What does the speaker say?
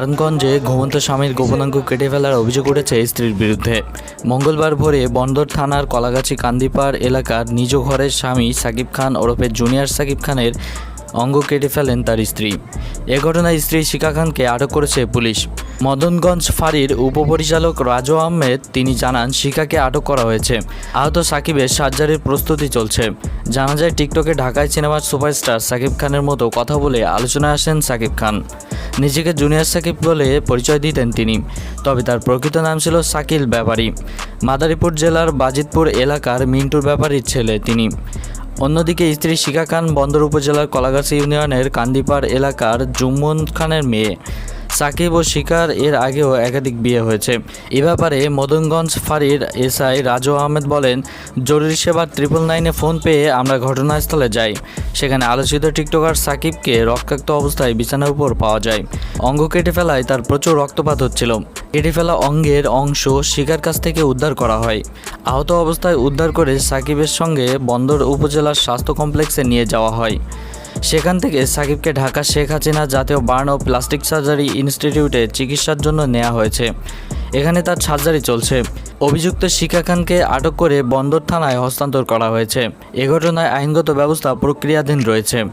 নারায়ণগঞ্জে ঘুমন্ত স্বামীর গোপনাঙ্গ কেটে ফেলার অভিযোগ উঠেছে স্ত্রীর বিরুদ্ধে। মঙ্গলবার ভোরে বন্দর থানার কলাগাছি কান্দিপাড় এলাকার নিজ ঘরের স্বামী সাকিব খান ওরফে জুনিয়র সাকিব খানের অঙ্গ কেটে ফেলেন তার স্ত্রী। এ ঘটনায় স্ত্রী শিকা খানকে আটক করেছে পুলিশ। মদনগঞ্জ ফাঁড়ির উপপরিচালক রাজু আহমেদ, তিনি জানান, শিকাকে আটক করা হয়েছে। আহত সাকিবের সার্জারির প্রস্তুতি চলছে। জানা যায়, টিকটকে ঢাকায় সিনেমার সুপারস্টার সাকিব খানের মতো কথা বলে আলোচনায় আসেন সাকিব খান। নিজেকে জুনিয়র সাকিব বলে পরিচয় দিতেন তিনি। তবে তার প্রকৃত নাম ছিল সাকিল ব্যাপারী। মাদারীপুর জেলার বাজিতপুর এলাকার মিন্টুর ব্যাপারীর ছেলে তিনি। অন্যদিকে স্ত্রী শিকা খান বন্দর উপজেলার কলাগাছি ইউনিয়নের কান্দিপাড় এলাকার জুম্মন খানের মেয়ে। সাকিব ও শিকার এর আগেও একাধিক বিয়ে হয়েছে। এ ব্যাপারে মদনগঞ্জ ফাঁড়ির এসআই রাজু আহমেদ বলেন, জরুরি সেবার ট্রিপল নাইনে ফোন পেয়ে আমরা ঘটনাস্থলে যাই। সেখানে আলোচিত টিকটকার সাকিবকে রক্তাক্ত অবস্থায় বিছানার উপর পাওয়া যায়। অঙ্গ কেটে ফেলায় তার প্রচুর রক্তপাত হচ্ছিল। কেটে ফেলা অঙ্গের অংশ শিকার কাছ থেকে উদ্ধার করা হয়। আহত অবস্থায় উদ্ধার করে সাকিবের সঙ্গে বন্দর উপজেলার স্বাস্থ্য কমপ্লেক্সে নিয়ে যাওয়া হয়। সেখান থেকে সাকিবকে ঢাকা শেখ হাসিনা জাতীয় বার্ন ও প্লাস্টিক সার্জারি ইনস্টিটিউটে চিকিৎসার জন্য নেওয়া হয়েছে। এখানে তার সার্জারি চলছে। অভিযুক্ত শিখা খানকে আটক করে বন্দর থানায় হস্তান্তর করা হয়েছে। এ ঘটনায় আইনগত ব্যবস্থা প্রক্রিয়াধীন রয়েছে।